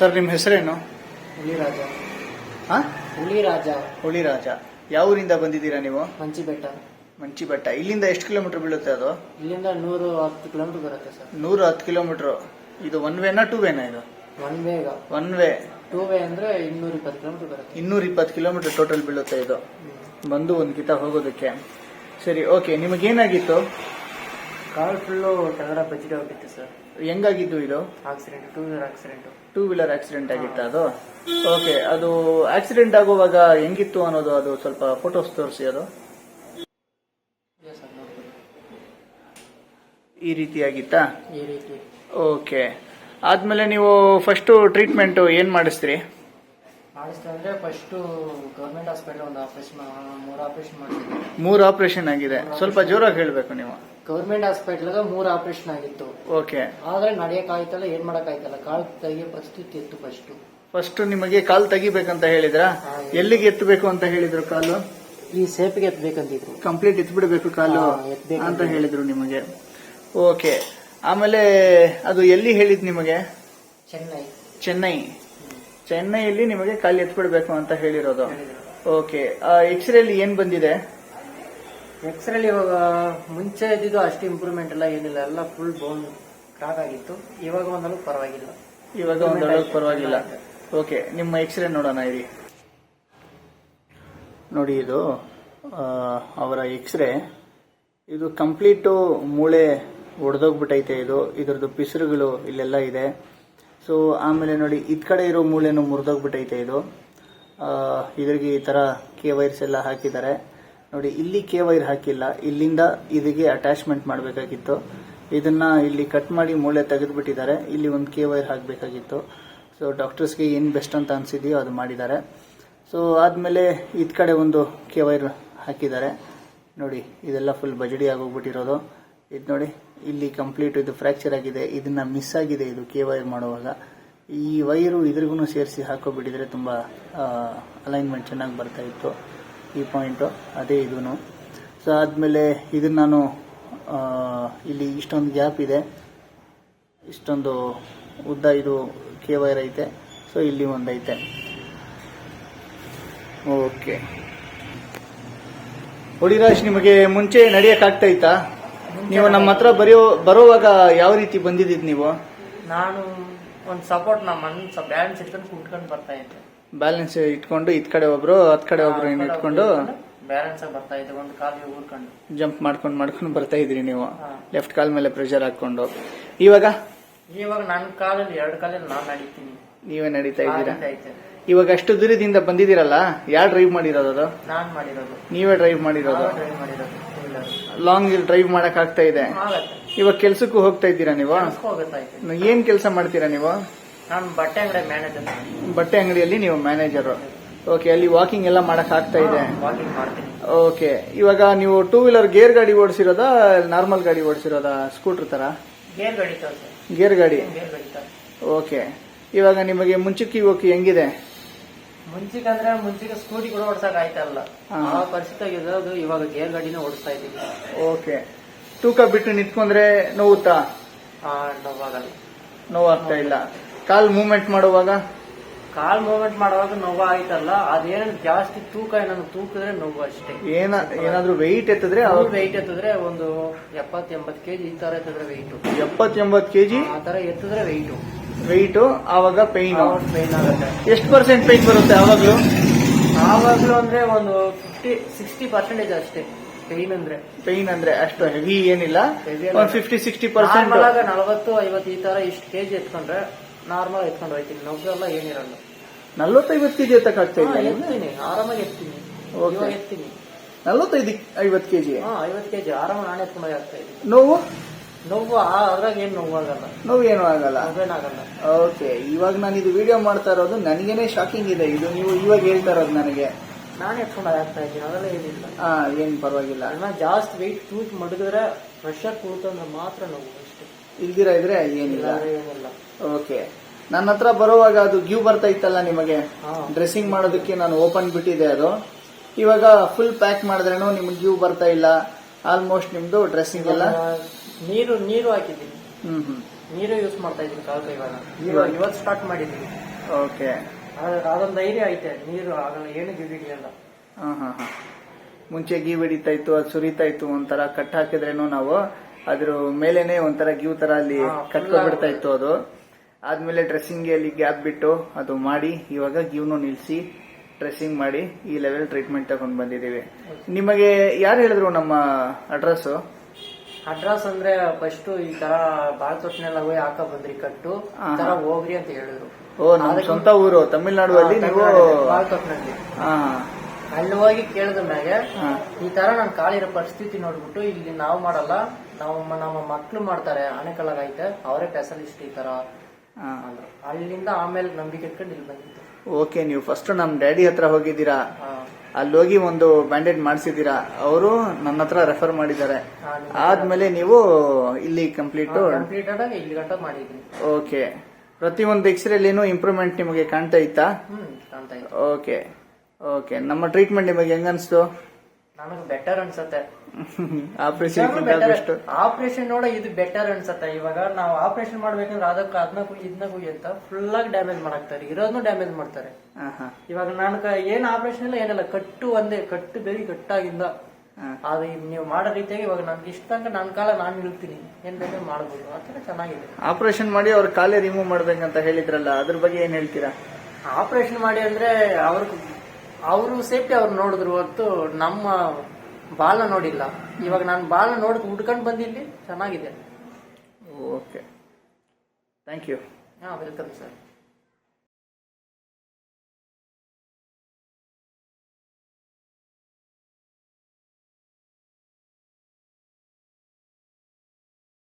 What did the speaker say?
Sir ನಿಮ್ಮ ಹೆಸರೇನು? ಹುಲಿರಾಜ. ಹಾ ಹುಲಿರಾಜ. ಹುಳಿರಾಜ ಯಾವ ಊರಿಂದ ಬಂದಿದ್ದೀರಾ ನೀವು? ಮಂಚಿಬೆಟ್ಟ. ಮಂಚಿಬೆಟ್ಟ. ಇಲ್ಲಿಂದ ಎಷ್ಟು ಕಿಲೋಮೀಟರ್ ಬೀಳುತ್ತೆ ಅದು? ಇಲ್ಲಿಂದ ನೂರು ಹತ್ತು ಕಿಲೋಮೀಟರ್ ಬರುತ್ತೆ ಸರ್. ನೂರು ಹತ್ತು ಕಿಲೋಮೀಟರ್. ಇದು ಒನ್ ವೇನಾ ಟೂ ವೇನಾ ಇದು? ಒನ್ ವೇಗ. One way. ಟೂ ವೇ ಅಂದ್ರೆ ಇನ್ನೂರ ಇಪ್ಪತ್ತು ಕಿಲೋಮೀಟರ್ ಬರುತ್ತೆ. ಇನ್ನೂರ ಇಪ್ಪತ್ತು ಕಿಲೋಮೀಟರ್ ಟೋಟಲ್ ಬೀಳುತ್ತೆ ಇದು. ಬಂದು ಒಂದು ಕಿತ ಹೋಗೋದಕ್ಕೆ. ಸರಿ ಓಕೆ. ನಿಮಗೇನಾಗಿತ್ತು? ಕಾಲ್ ಫುಲ್ಲು ಕನ್ನಡ ಬಜ್ಜಿಗೆ ಹೋಗಿತ್ತು ಸರ್. ಹೆಂಗಾಗಿದ್ದು ಇದು? Accident two wheeler accident two wheeler accident ಆಗಿತ್ತು ಅದು? ಓಕೆ ಅದು ಆಕ್ಸಿಡೆಂಟ್ ಆಗುವಾಗ ಹೆಂಗಿತ್ತು ಅನ್ನೋದು ಅದು ಸ್ವಲ್ಪ ಫೋಟೋಸ್ ತೋರಿಸಿ ಅದು. ಈ ರೀತಿಯಾಗಿತ್ತಾ ಈ ರೀತಿ. ಓಕೆ ಆದ್ಮೇಲೆ ನೀವು ಫಸ್ಟ್ ಟ್ರೀಟ್ಮೆಂಟ್ ಏನು ಮಾಡಿಸ್ತೀರಿ? ಮಾಡಿಸ್ತಾ ಅಂದ್ರೆ ಫಸ್ಟು ಗೌರ್ಮೆಂಟ್ ಹಾಸ್ಪಿಟಲ್ ಒಂದು ಆಪರೇಷನ್ ಮೂರು ಆಪರೇಷನ್ ಮಾಡಿದ್ವಿ. ಮೂರು ಆಪರೇಷನ್ ಆಗಿದೆ. ಸ್ವಲ್ಪ ಜೋರಾಗಿ ಹೇಳಬೇಕು ನೀವು. ಗೌರ್ಮೆಂಟ್ ಹಾಸ್ಪಿಟಲ್ಗೆ ಮೂರು ಆಪರೇಷನ್ ಆಗಿತ್ತು. ಓಕೆ. ಆದ್ರೆ ನಡೆಯಕ್ ಆಯ್ತಲ್ಲ ಏನ್ ಮಾಡಕ್ ಆಯ್ತಲ್ಲ ಕಾಲ್ ತೆಗಿಯೋ ಪರಿಸ್ಥಿತಿ ಇತ್ತು ಫಸ್ಟ್ ಫಸ್ಟ್ ನಿಮಗೆ ಕಾಲ್ ತೆಗಿಬೇಕಂತ ಹೇಳಿದ್ರ? ಎಲ್ಲಿಗೆ ಎತ್ತಬೇಕು ಅಂತ ಹೇಳಿದ್ರು ಕಾಲು? ಈ ಸೇಫ್ಗೆ ಎತ್ಬೇಕಂತಿದ್ರು. ಕಂಪ್ಲೀಟ್ ಎತ್ಬಿಡ್ಬೇಕು ಕಾಲು ಅಂತ ಹೇಳಿದ್ರು ನಿಮಗೆ. ಓಕೆ. ಆಮೇಲೆ ಅದು ಎಲ್ಲಿ ಹೇಳಿದ್ ನಿಮಗೆ? ಚೆನ್ನೈ. ಚೆನ್ನೈ. ಚೆನ್ನೈಯಲ್ಲಿ ನಿಮಗೆ ಕಾಲು ಎತ್ಬಿಡ್ಬೇಕು ಅಂತ ಹೇಳಿರೋದು. ಓಕೆ. ಎಕ್ಸ್ರೇ ಅಲ್ಲಿ ಏನ್ ಬಂದಿದೆ? ಎಕ್ಸ್ರೇಲಿ ಇವಾಗ ಮುಂಚೆ ಇದ್ದಿದ್ದು ಅಷ್ಟು ಇಂಪ್ರೂವ್ಮೆಂಟ್ ಎಲ್ಲ ಏನಿಲ್ಲ. ಎಲ್ಲ ಫುಲ್ ಬೋನ್ ಕ್ರಾಕ್ ಆಗಿತ್ತು. ಇವಾಗ ಒಂದಲ್ಲೂ ಪರವಾಗಿಲ್ಲ. ಇವಾಗ ಒಂದಲ್ಲೂ ಪರವಾಗಿಲ್ಲ. ಓಕೆ ನಿಮ್ಮ ಎಕ್ಸ್ರೇ ನೋಡೋಣ ಇರಿ. ನೋಡಿ ಇದು ಅವರ ಎಕ್ಸ್ರೇ ಇದು ಕಂಪ್ಲೀಟು ಮೂಳೆ ಒಡೆದೋಗ್ಬಿಟ್ಟೈತೆ ಇದು. ಇದರದ್ದು ಪಿಸರುಗಳು ಇಲ್ಲೆಲ್ಲ ಇದೆ. ಸೊ ಆಮೇಲೆ ನೋಡಿ ಇದ್ ಕಡೆ ಇರೋ ಮೂಳೆನೂ ಮುರಿದೋಗ್ಬಿಟ್ಟೈತೆ ಇದು. ಇದ್ರಿಗೆ ಈ ತರ ಕೆ ವೈರ್ಸ್ ಎಲ್ಲ ಹಾಕಿದ್ದಾರೆ. ನೋಡಿ, ಇಲ್ಲಿ ಕೆ ವೈರ್ ಹಾಕಿಲ್ಲ. ಇಲ್ಲಿಂದ ಇದಕ್ಕೆ ಅಟ್ಯಾಚ್ಮೆಂಟ್ ಮಾಡಬೇಕಾಗಿತ್ತು. ಇದನ್ನ ಇಲ್ಲಿ ಕಟ್ ಮಾಡಿ ಮೂಳೆ ತೆಗೆದ್ಬಿಟ್ಟಿದ್ದಾರೆ. ಇಲ್ಲಿ ಒಂದು ಕೆ ವೈರ್ ಹಾಕಬೇಕಾಗಿತ್ತು ಸೊ ಡಾಕ್ಟರ್ಸ್ಗೆ ಏನು ಬೆಸ್ಟ್ ಅಂತ ಅನ್ಸಿದ್ಯೋ ಅದು ಮಾಡಿದ್ದಾರೆ. ಸೊ ಆದಮೇಲೆ ಇದ್ ಕಡೆ ಒಂದು ಕೆ ವೈರ್ ಹಾಕಿದ್ದಾರೆ. ನೋಡಿ, ಇದೆಲ್ಲ ಫುಲ್ ಬಜಡಿ ಆಗೋಗ್ಬಿಟ್ಟಿರೋದು. ಇದು ನೋಡಿ, ಇಲ್ಲಿ ಕಂಪ್ಲೀಟ್ ಇದು ಫ್ರ್ಯಾಕ್ಚರ್ ಆಗಿದೆ. ಇದನ್ನ ಮಿಸ್ ಆಗಿದೆ ಇದು ಕೆ ವೈರ್ ಮಾಡುವಾಗ. ಈ ವೈರು ಇದ್ರಿಗೂ ಸೇರಿಸಿ ಹಾಕೋಬಿಟ್ಟಿದ್ರೆ ತುಂಬ ಅಲೈನ್ಮೆಂಟ್ ಚೆನ್ನಾಗಿ ಬರ್ತಾ ಇತ್ತು. ಈ ಪಾಯಿಂಟು ಅದೇ ಇದೂ ಸೊ ಆದಮೇಲೆ ಇದನ್ನು ನಾನು ಇಲ್ಲಿ ಇಷ್ಟೊಂದು ಗ್ಯಾಪ್ ಇದೆ. ಇಷ್ಟೊಂದು ಉದ್ದ ಇದು ಕೆ ವೈರ್ ಐತೆ. ಸೊ ಇಲ್ಲಿ ಒಂದೈತೆ. ಓಕೆ. ಹುಡಿರಾಜ್ ನಿಮಗೆ ಮುಂಚೆ ಇತ್ತಾ? ನೀವು ನಮ್ಮ ಹತ್ರ ಬರೆಯೋ ಬರೋವಾಗ ಯಾವ ರೀತಿ ಬಂದಿದ್ದೀರಿ ನೀವು? ನಾನು ಒಂದು ಸಪೋರ್ಟ್ ನಮ್ಮ ಮನ್ ಬ್ಯಾಲೆನ್ಸ್ ಇಟ್ಕೊಂಡು ಕುಟ್ಕೊಂಡು ಬರ್ತಾ ಇದ್ದೆ. ಬ್ಯಾಲೆನ್ಸ್ ಇಟ್ಕೊಂಡು ಇದ್ ಕಡೆ ಒಬ್ರು ಹತ್ ಕಡೆ ಒಬ್ರು ಏನು ಇಟ್ಕೊಂಡು ಬ್ಯಾಲೆನ್ಸ್ ಬರ್ತಾ ಇದ್ದೆ ಒಂದು ಕಾಲಿಗೆ ಊರ್ಕೊಂಡು. ಜಂಪ್ ಮಾಡ್ಕೊಂಡು ಮಾಡ್ಕೊಂಡು ಬರ್ತಾ ಇದ್ರಿ ನೀವು. ಲೆಫ್ಟ್ ಕಾಲ್ ಮೇಲೆ ಪ್ರೆಷರ್ ಹಾಕೊಂಡು ಇವಾಗ? ಇವಾಗ ನನ್ನ ಕಾಲಲ್ಲಿ ಎರಡು ಕಾಲಲ್ಲಿ ನಾನು ನಡೀತೀನಿ. ನೀವೇ ನಡೀತಾ ಇದ್ದೀರಾ? ಇವಾಗ ಅಷ್ಟು ದೂರದಿಂದ ಬಂದಿದ್ದೀರಲ್ಲ ಯಾರು ಡ್ರೈವ್ ಮಾಡಿರೋದು ಅದು? ನಾನ್ ಮಾಡಿರೋದು. ನೀವೇ ಡ್ರೈವ್ ಮಾಡಿರೋದು? ಡ್ರೈವ್ ಮಾಡಿರೋದು ಲಾಂಗ್ ಡ್ರೈವ್ ಮಾಡಕ್ ಆಗ್ತಾ ಇದೆ. ಇವಾಗ ಕೆಲ್ಸಕ್ಕೂ ಹೋಗ್ತಾ ಇದ್ದೀರಾ ನೀವು? ಏನ್ ಕೆಲಸ ಮಾಡ್ತೀರಾ ನೀವು? ನಾನು ಬಟ್ಟೆ ಅಂಗಡಿ ಮ್ಯಾನೇಜರ್ ಬಟ್ಟೆ ಅಂಗಡಿಯಲ್ಲಿ ನೀವು ಮ್ಯಾನೇಜರ್ ಓಕೆ ಅಲ್ಲಿ ವಾಕಿಂಗ್ ಎಲ್ಲ ಮಾಡಕ್ ಆಗ್ತಾ ಇದೆ. ವಾಕಿಂಗ್ ಮಾಡ್ತೀನಿ. ಓಕೆ ಇವಾಗ ನೀವು ಟೂ ವೀಲರ್ ಗೇರ್ ಗಾಡಿ ಓಡಿಸಿರೋದಾ ನಾರ್ಮಲ್ ಗಾಡಿ ಓಡಿಸಿರೋದಾ ಸ್ಕೂಟರ್ ತರ? ಗೇರ್ ಗಾಡಿ ಗೇರ್ ಗಾಡಿ? ಗೇರ್ ಗಡಿತಾವ ಓಕೆ ಇವಾಗ ನಿಮಗೆ ಮುಂಚಕ್ಕೆ ಹೋಗಿ ಹೆಂಗಿದೆ? ಮುಂಚಿಗೆ ಅಂದ್ರೆ ಮುಂಚಿಗೆ ಸ್ಕೂಟಿ ಕೂಡ ಓಡ್ಸಕ್ ಆಯ್ತಲ್ಲ. ಹಾ. ಆ ಪರಿಸ್ಥಿತಿ ಇರೋದು ಇವಾಗ ಗೇರ್ ಗಾಡಿನ ಓಡಿಸ್ತಾ ಇದ್ದೀವಿ ಓಕೆ ತೂಕ ಬಿಟ್ಟು ನಿಂತ್ಕೊಂಡ್ರೆ ನೋವುತ್ತಾ? ಆ ನೋವಾಗಲ್ಲ. ನೋವಾಗ್ತಾ ಇಲ್ಲ. ಕಾಲ್ ಮೂವ್ಮೆಂಟ್ ಮಾಡುವಾಗ? ಕಾಲ್ ಮೂವ್ಮೆಂಟ್ ಮಾಡುವಾಗ ನೋವು ಆಯ್ತಲ್ಲ ಅದೇನ ಜಾಸ್ತಿ ತೂಕ ಏನಾದ್ರು ತೂಕಿದ್ರೆ ನೋವು ಅಷ್ಟೇ. ಏನ ಏನಾದ್ರೂ ವೆಯ್ಟ್ ಎತ್ತಿದ್ರೆ ಅವಾಗ ವೆಯ್ಟ್ ಎತ್ತಿದ್ರೆ ಒಂದು ಎಪ್ಪತ್ ಎಂಬತ್ ಕೆಜಿ ಈ ತರ ಎತ್ತಿದ್ರೆ ವೆಯ್ಟ್ ಎಪ್ಪತ್ ಎಂಬತ್ ಕೆಜಿ ಆ ತರ ಎತ್ತಿದ್ರೆ ವೆಯ್ಟ್ ವೆಯ್ಟ್ ಆವಾಗ ಪೈನ್ ಪೈನ್ ಆಗುತ್ತೆ. ಎಷ್ಟು ಪರ್ಸೆಂಟ್ ಪೈನ್ ಬರುತ್ತೆ ಆವಾಗ್ಲೂ? ಆವಾಗ್ಲೂ ಅಂದ್ರೆ ಒಂದು ಫಿಫ್ಟಿ ಸಿಕ್ಸ್ಟಿ ಪರ್ಸೆಂಟೇಜ್ ಅಷ್ಟೇ. ಪೈನ್ ಅಂದ್ರೆ. ಪೈನ್ ಅಂದ್ರೆ ಅಷ್ಟು ಹೆವಿ ಏನಿಲ್ಲ. ಫಿಫ್ಟಿ ಸಿಕ್ಸ್ಟಿ ಪರ್ಸೆಂಟ್ ನಲವತ್ತು ಐವತ್ತು ಈ ತರ ಇಷ್ಟು ಕೆಜಿ ಎತ್ಕೊಂಡ್ರೆ ನಾರ್ಮಲ್ ಎತ್ಕೊಂಡು ಹೋಯ್ತೀನಿ ಎಲ್ಲ ಏನಿರಲ್ಲ. ನಲ್ವತ್ತೈವತ್ ಕೆಜಿ ಎತ್ತಕ್ಕಾಗ್ತಾ ಕಟ್ತಾ ಇದ್ದೀನಿ ಎತ್ತೀನಿ ಆರಾಮಾಗಿ ಎತ್ತೀನಿ. Okay. ಇವಾಗ ಎತ್ತೀನಿ. ನಲ್ವತ್ತೈದು ಐವತ್ತು ಕೆಜಿ ಹಾ ಐವತ್ತು ಕೆಜಿ ಆರಾಮ ನಾನೇ ಎತ್ಕೊಂಡು ಹೋಗಿ ಆಗ್ತಾ ಇದ್ದೀನಿ. ನೋವು? ನೋವು ಆ- ಅದ್ರಾಗ ಏನ್ ನೋವಾಗಲ್ಲ ನೋವು ಏನು ಆಗಲ್ಲ? ಅದೇನಾಗಲ್ಲ ಓಕೆ ಇವಾಗ ನಾನು ಇದು ವಿಡಿಯೋ ಮಾಡ್ತಾ ಇರೋದು ನನಗೇನೆ ಶಾಕಿಂಗ್ ಇದೆ. ಇದು ನೀವು ಇವಾಗ ಹೇಳ್ತಾ ಇರೋದು ನನಗೆ. ನಾನೇ ಎತ್ಕೊಂಡು ಹೋಗಿ ಆಗ್ತಾ ಇದ್ದೀನಿ ಅದೆಲ್ಲ ಏನಿಲ್ಲ. ಹಾ ಏನ್ ಪರವಾಗಿಲ್ಲ. ಅಣ್ಣ ಜಾಸ್ತಿ ವೆಯ್ಟ್ ತೂತ್ ಮಡಗಿದ್ರೆ ಪ್ರೆಷರ್ ಕೂತಂದ್ರೆ ಮಾತ್ರ ನೋವು. ಅಷ್ಟೇ ಇಲ್ದಿರ ಇದ್ರೆ ಏನಿಲ್ಲ. ಏನಿಲ್ಲ. ಓಕೆ ನನ್ನ ಹತ್ರ ಬರುವಾಗ ಅದು ಗ್ಯೂ ಬರ್ತಾ ಇತ್ತಲ್ಲ ನಿಮಗೆ? ಹಾ. ಡ್ರೆಸ್ಸಿಂಗ್ ಮಾಡೋದಕ್ಕೆ ನಾನು ಓಪನ್ ಬಿಟ್ಟಿದೆ ಅದು. ಇವಾಗ ಫುಲ್ ಪ್ಯಾಕ್ ಮಾಡಿದ್ರೇನು ನಿಮ್ಗೆ ಗ್ಯೂ ಬರ್ತಾ ಇಲ್ಲ. ಆಲ್ಮೋಸ್ಟ್ ನಿಮ್ದು ಡ್ರೆಸ್ಸಿಂಗ್ ಎಲ್ಲ? ನೀರು ನೀರು ಹಾಕಿದ್ದೀನಿ. ಹ್ಮ್ ಹ್ಮ್. ನೀರು ಯೂಸ್ ಮಾಡ್ತಾ ಇದ್ದೀನಿ ಕಾಲ್ ಇವಾಗ. ಇವಾಗ ಇವತ್ತು ಸ್ಟಾರ್ಟ್ ಮಾಡಿದ್ದೀನಿ. ಓಕೆ ಅದ್- ಅದೊಂದು ಧೈರ್ಯ ಐತೆ. ನೀರು ಆಗಲ್ಲ ಏನು ಹಾ ಮುಂಚೆ ಗೀ ಹಿಡಿತಾ ಇತ್ತು ಅದು ಸುರಿತಾ ಇತ್ತು ಒಂಥರ ಕಟ್ ಹಾಕಿದ್ರೇನು ನಾವು ಅದ್ರ ಮೇಲೇನೆ ಒಂಥರ ಗ್ಯೂ ತರ ಅಲ್ಲಿ ಕಟ್ಕೊಂಡ್ಬಿಡ್ತಾ ಇತ್ತು ಅದು. ಆದ್ಮೇಲೆ ಡ್ರೆಸ್ಸಿಂಗ್ ಅಲ್ಲಿ ಗ್ಯಾಪ್ ಬಿಟ್ಟು ಅದು ಮಾಡಿ ಇವಾಗ ಗ್ಯೂನು ನಿಲ್ಸಿ ಡ್ರೆಸ್ಸಿಂಗ್ ಮಾಡಿ ಈ ಲೆವೆಲ್ ಟ್ರೀಟ್ಮೆಂಟ್ ತಗೊಂಡ್ ಬಂದಿದ್ದೀವಿ. ನಿಮಗೆ ಯಾರು ಹೇಳಿದ್ರು ನಮ್ಮ ಅಡ್ರೆಸ್ ಅಡ್ರೆಸ್ ಅಂದ್ರೆ ಫಸ್ಟ್ ಈ ತರ ಬಾಲ್ ತೊಟ್ಟಿನೆಲ್ಲ ಹೋಗಿ ಹಾಕ ಬಂದ್ರಿ ಕಟ್ಟು. ಈ ತರ ಹೋಗ್ರಿ ಅಂತ ಹೇಳಿದ್ರು. ಓ ನಮ್ಮ ಸ್ವಂತ ಊರು ತಮಿಳ್ನಾಡುವಲ್ಲಿ ನೀವು ಬಾಲ್ ತೊಟ್ಟಿನಲ್ಲಿ. ಹಾ ಅಲ್ಲಿ ಹೋಗಿ ಕೇಳಿದ ಮ್ಯಾಗೆ ಈ ತರ ನಾನು ಕಾಲಿರೋ ಪರಿಸ್ಥಿತಿ ನೋಡ್ಬಿಟ್ಟು ಇಲ್ಲಿ ನಾವು ಮಾಡಲ್ಲ ನಾವು ನಮ್ಮ ಮಕ್ಳು ಮಾಡ್ತಾರೆ ಆನೆಕಲ್ಲಾಗೈತೆ ಅವರೇ ಸ್ಪೆಷಲಿಸ್ಟ್ ಈ ತರ ಅಂದ್ರು. ಅಲ್ಲಿಂದ ಆಮೇಲೆ ನಂಬಿಕೆ ಇಟ್ಕೊಂಡು ಇಲ್ಲಿ ಬಂದಿತ್ತು ಓಕೆ ನೀವು ಫಸ್ಟ್ ನಮ್ಮ ಡ್ಯಾಡಿ ಹತ್ರ ಹೋಗಿದ್ದೀರಾ? ಹೋಗಿ ಒಂದು ಬ್ಯಾಂಡೇಡ್ ಮಾಡಿಸಿದ್ದೀರಾ? ಅವರು ನನ್ನ ಹತ್ರ ರೆಫರ್ ಮಾಡಿದ್ದಾರೆ. ಆದ್ಮೇಲೆ ನೀವು ಇಲ್ಲಿ ಕಂಪ್ಲೀಟ್ ಕಂಪ್ಲೀಟೆಡ್ ಆಗಿ ಇಲ್ಲಿ ಗಂಟ ಮಾಡಿದ್ವಿ ಓಕೆ. ಪ್ರತಿಯೊಂದು ಎಕ್ಸ್ರೇಲಿನೂ ಇಂಪ್ರೂವ್ಮೆಂಟ್ ನಿಮಗೆ ಕಾಣ್ತಾ ಇತ್ತಾ? ಹ್ಮ್ ಕಾಣ್ತಾ ಇತ್ತು ಓಕೆ. ಓಕೆ ನಮ್ಮ ಟ್ರೀಟ್ಮೆಂಟ್ ನಿಮಗೆ ಹೆಂಗನ್ಸ್ತು ನನಗೆ ಬೆಟರ್ ಅನ್ಸತ್ತೆ. ಆಪರೇಷನ್ ಬೆಸ್ಟ್ ಆಪರೇಷನ್ ನೋಡ ಇದು ಬೆಟರ್ ಅನ್ಸತ್ತೆ. ಇವಾಗ ನಾವು ಆಪರೇಷನ್ ಮಾಡ್ಬೇಕಂದ್ರೆ ಅದಕ್ಕೆ ಅದನ್ನ ಕುಯ್ ಇದನ್ನ ಅಂತ ಫುಲ್ ಆಗಿ ಡ್ಯಾಮೇಜ್ ಮಾಡಾಕ್ತಾರೆ. ಇರೋದನ್ನು ಡ್ಯಾಮೇಜ್ ಮಾಡ್ತಾರೆ. ಇವಾಗ ನನಗೆ ಏನ್ ಆಪರೇಷನ್ ಇಲ್ಲ ಏನಿಲ್ಲ. ಕಟ್ಟು ಒಂದೇ ಕಟ್ಟು ಬೇರೆ ಕಟ್ಟಾಗಿಂದ. ಅದು ನೀವು ಮಾಡೋ ರೀತಿಯಾಗಿ ಇವಾಗ ನನ್ಗೆ ಇಷ್ಟ ತನಕ ನನ್ನ ಕಾಲ ನಾನು ನಿಲ್ತೀನಿ. ಏನ್ ಬೇಕು ಮಾಡ್ಬೋದು. ಆ ಥರ ಚೆನ್ನಾಗಿದೆ. ಆಪರೇಷನ್ ಮಾಡಿ ಅವ್ರ ಕಾಲೇ ರಿಮೂವ್ ಮಾಡ್ಬೇಕಂತ ಹೇಳಿದ್ರಲ್ಲ ಅದ್ರ ಬಗ್ಗೆ ಏನ್ ಹೇಳ್ತೀರಾ? ಆಪರೇಷನ್ ಮಾಡಿ ಅಂದ್ರೆ ಅವ್ರ ಅವರು ಸೇಫ್ಟಿ ಅವ್ರು ನೋಡಿದ್ರು ಹೊತ್ತು ನಮ್ಮ ಬಾಲ ನೋಡಿಲ್ಲ. ಇವಾಗ ನಾನು ಬಾಲ ನೋಡ್ ಹುಡ್ಕೊಂಡು ಬಂದಿಲ್ಲಿ ಚೆನ್ನಾಗಿದೆ. ಓಕೆ ಥ್ಯಾಂಕ್ ಯು ಹಾಂ ವೆಲ್ಕಮ್ ಸರ್